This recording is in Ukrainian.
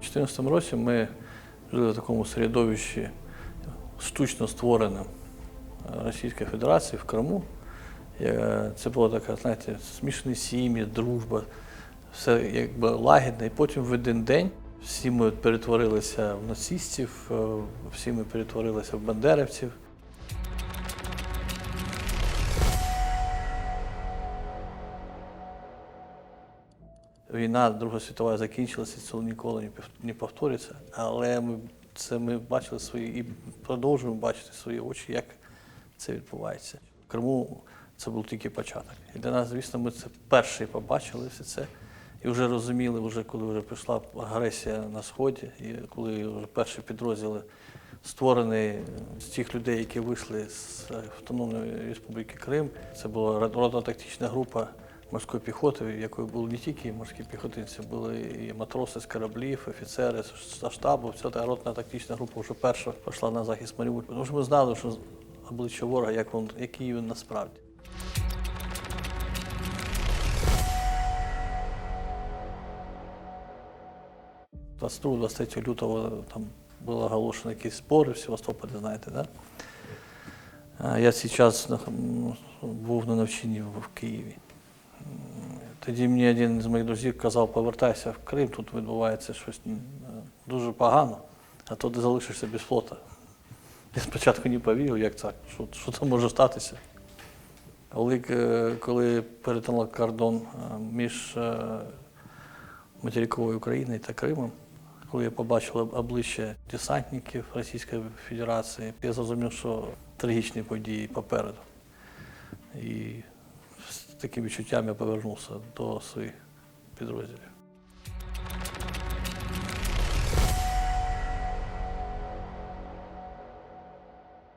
2014 році ми жили в такому середовищі штучно створеним Російської Федерації в Криму. Е, Це була така, знаєте, смішні сім'ї, дружба, все якби лагідне. І потім в один день всі ми перетворилися в нацистів, е, всі ми перетворилися в бандерівців. Війна Друга світова закінчилася, це ніколи не пов- повториться. Але ми це ми бачили свої і продовжуємо бачити свої очі, як це відбувається. В Криму це був тільки початок. І для нас, звісно, ми це перші побачили все це. І вже розуміли, вже коли вже пішла агресія на сході, і коли вже перші підрозділи створені з тих людей, які вийшли з Автономної Республіки Крим. Це була родна тактична група морської піхоти, в якої були не тільки морські піхотинці, були і матроси з кораблів, офіцери з штабу. Вся та ротна тактична група вже перша пішла на захист Маріуполя. Тому що ми знали, що обличчя ворога, як він, який він насправді. 22-23 лютого там було оголошено якісь збори в Севастополі, знаєте, да? Я зараз був на навчанні в Києві. Тоді мені один з моїх друзів казав, повертайся в Крим, тут відбувається щось дуже погано, а то ти залишишся без флота. Я спочатку не повірив, як це, що, що там може статися. Коли, е, коли перетнула кордон е, між е, материковою Україною та Кримом, коли я побачив обличчя десантників Російської Федерації, я зрозумів, що трагічні події попереду. І з таким відчуттям я повернувся до своїх підрозділів.